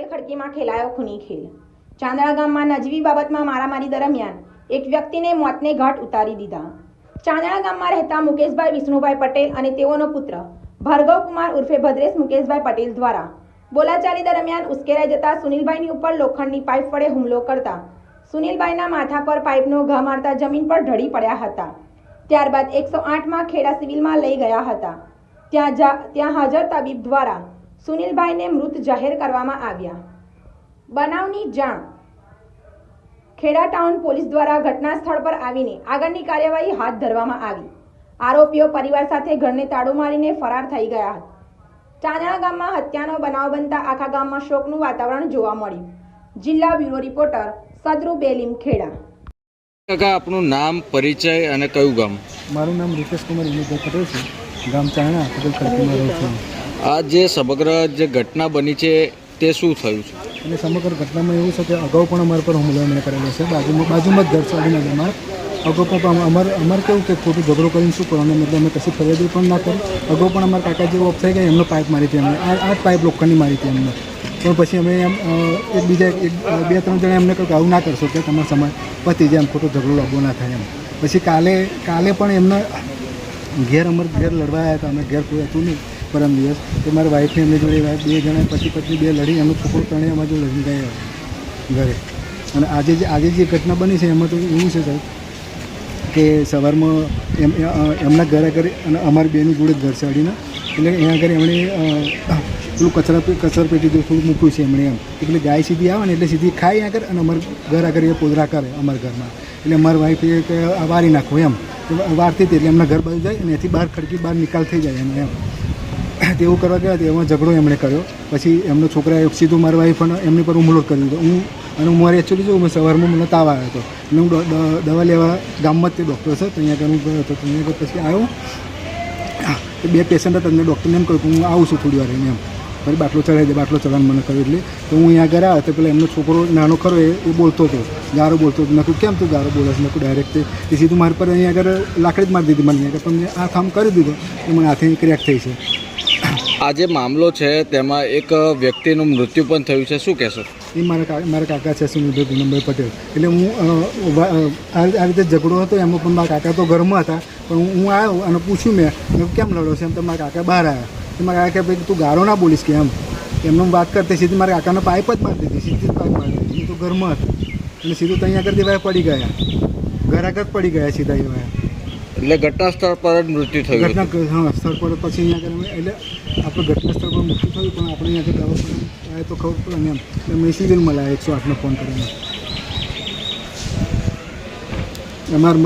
પટેલ ખડકીમાં ખેલાયો ખૂની ખેલ. ચાંદડા ગામમાં નજીવી બાબતમાં મારામારી દરમિયાન એક વ્યક્તિને મોતને ઘાટ ઉતારી દીધા. ચાંદડા ગામમાં રહેતા મુકેશભાઈ વિષ્ણુભાઈ પટેલ અને તેઓનો પુત્ર ભાર્ગવ ઉર્ફે ભદ્રેશ મુકેશભાઈ પટેલ દ્વારા બોલાચાલી દરમિયાન ઉશ્કેરાઈ જતા સુનિલભાઈની ઉપર લોખંડની પાઇપ વડે હુમલો કરતા સુનિલભાઈના માથા પર પાઇપનો ઘા મારતા જમીન પર ઢળી પડ્યા હતા. ત્યારબાદ એકસો આઠમાં ખેડા સિવિલમાં લઈ ગયા હતા. ત્યાં ત્યાં હાજર તબીબ દ્વારા સુનિલભાઈને મૃત જાહેર કરવામાં આવ્યા. બનાવની જાણ. ખેડા ટાઉન પોલીસ દ્વારા ઘટના સ્થળ પર આવીને આગળની કાર્યવાહી હાથ ધરવામાં આવી. આરોપીઓ પરિવાર સાથે ઘરને તાળું મારીને ફરાર થઈ ગયા હતા. ચાંદણા ગામમાં હત્યાનો બનાવ બનતા આખા ગામમાં શોકનું વાતાવરણ જોવા મળ્યું. જિલ્લા બ્યુરો રિપોર્ટર સદરુ બેલીમ ખેડા. કાકા આપનું નામ પરિચય અને કયું ગામ? મારું નામ રીતેશ કુમાર વિનોદભાઈ પટેલ છે. ગામ ચારણા પટેલ ખડકીમાં રહું છું. આ જે સમગ્ર જે ઘટના બની છે, તે શું થયું છે? અને સમગ્ર ઘટનામાં એવું છે કે અગાઉ પણ અમારા પર હુમલો એમણે કરેલો છે. બાજુમાં બાજુમાં જ ઘર છે અમારે અગાઉ પણ અમારે અમારે કેવું કે ખોટું ઝઘડો કરીને શું કરવાનું? મતલબ અમે કશી ફરિયાદી પણ ના કરી. અગાઉ પણ અમારા કાકાજી ઓફ થઈ ગયા, એમનો પાઇપ મારી હતી અમને. આ જ પાઇપ લોખંડની મારી હતી અમને. પણ પછી અમે એમ એકબીજા એક બે ત્રણ જણા એમને કહ્યું આવું ના કરશો કે તમારો સમય પતી જાય એમ, ખોટો ઝઘડો લાગવો ના થાય એમ. પછી કાલે કાલે પણ એમને ઘેર અમારે ઘેર લડવા આવ્યા હતા. અમે ઘેર કોઈ હતું નહીં. પરમ દિવસ તો મારા વાઈફને એમની જોડે બે જણા, પતિ પત્ની બે લડી, એમનો છોકરો ત્રણેય અમારી લડી ગયા ઘરે. અને આજે જે આજે જે ઘટના બની છે, એમાં તો એવું છે સાહેબ કે સવારમાં એમ એમના ઘર આગળ અને અમારી બેનું જોડે ઘર છે અડીને એટલે અહીંયા આગળ એમણે પેલું કચરા કચરા પેટી થોડું મૂક્યું છે એમણે એમ. એટલે ગાય સીધી આવે ને એટલે સીધી ખાઈ આગળ અને અમારા ઘર આગળ એ પોદરા કરે અમારા ઘરમાં. એટલે અમારી વાઈફ એ વારી નાખો એમ. વારતી હતી એટલે એમના ઘર બાજુ જાય અને એથી બહાર ખડકી બહાર નિકાલ થઈ જાય એમ. એમ તેવું કરવા ગયા એમાં ઝઘડો એમણે કર્યો. પછી એમનો છોકરાએ સીધું મારી વાઈફ પણ એમની પર હુમલો કરી દીધો. હું અને હું મારે એકચ્યુઅલી જોઉં મેં સવારમાં મને તાવ આવ્યો હતો. અને હું દવા લેવા ગામમાં જ તે ડૉક્ટર છે. તો અહીંયા હું ગયો હતો. તો અહીંયા પછી આવ્યો. બે પેશન્ટ હતા. તમને ડૉક્ટરને એમ કહ્યું કે હું આવું છું થોડી વાર એને એમ. ફરી બાટલો ચડાવી દે, બાટલો ચડાવવાનું મને કહ્યું એટલે. તો હું અહીંયા ઘરે આવ્યો. તો પેલા એમનો છોકરો નાનો ખરો એ બોલતો હતો. ગારો બોલતો હતો. નકું કેમ તું ગારો બોલે છે? નકું ડાયરેક્ટ તે સીધું મારી પર અહીંયા આગળ લાકડી જ મારી દીધી મને. અહીંયા પણ મેં આ કામ કરી દીધું. તો મને હાથે ક્રેક થઈ છે. આ જે મામલો છે, તેમાં એક વ્યક્તિનું મૃત્યુ પણ થયું છે. શું કહેશો? એ મારા મારા કાકા છે સુનિલભાઈ પૂનમભાઈ પટેલ. એટલે હું આ રીતે ઝઘડો હતો, એમાં પણ મારા કાકા તો ઘરમાં હતા. પણ હું આવ્યો અને પૂછ્યું મેં કેમ લડો છે? એમ તો મારા કાકા બહાર આવ્યા. તો મારા કાકા ભાઈ, તું ગારો ના બોલીશ કે એમ? એમને વાત કરતી સીધી મારા કાકાને પાઇપ જ મારી દીધી, સીધી પાઇપ મારી દીધી. તો ઘરમાં હતી અને સીધું ત્યાં આગળ દેવાય પડી ગયા. ઘર આગળ પડી ગયા સીધા એવા એટલે ઘટના સ્થળ પર જ મૃત્યુ થયું ઘટના હા સ્થળ પર પછી અહીંયા એટલે આપણે ઘટના સ્થળ પર મૃત્યુ થયું પણ આપણે અહીંયા આગળ દવા આવે તો ખબર પડે ને એમ. એટલે મેસેજન મળ્યા એકસો આઠનો ફોન કરીને. અમારા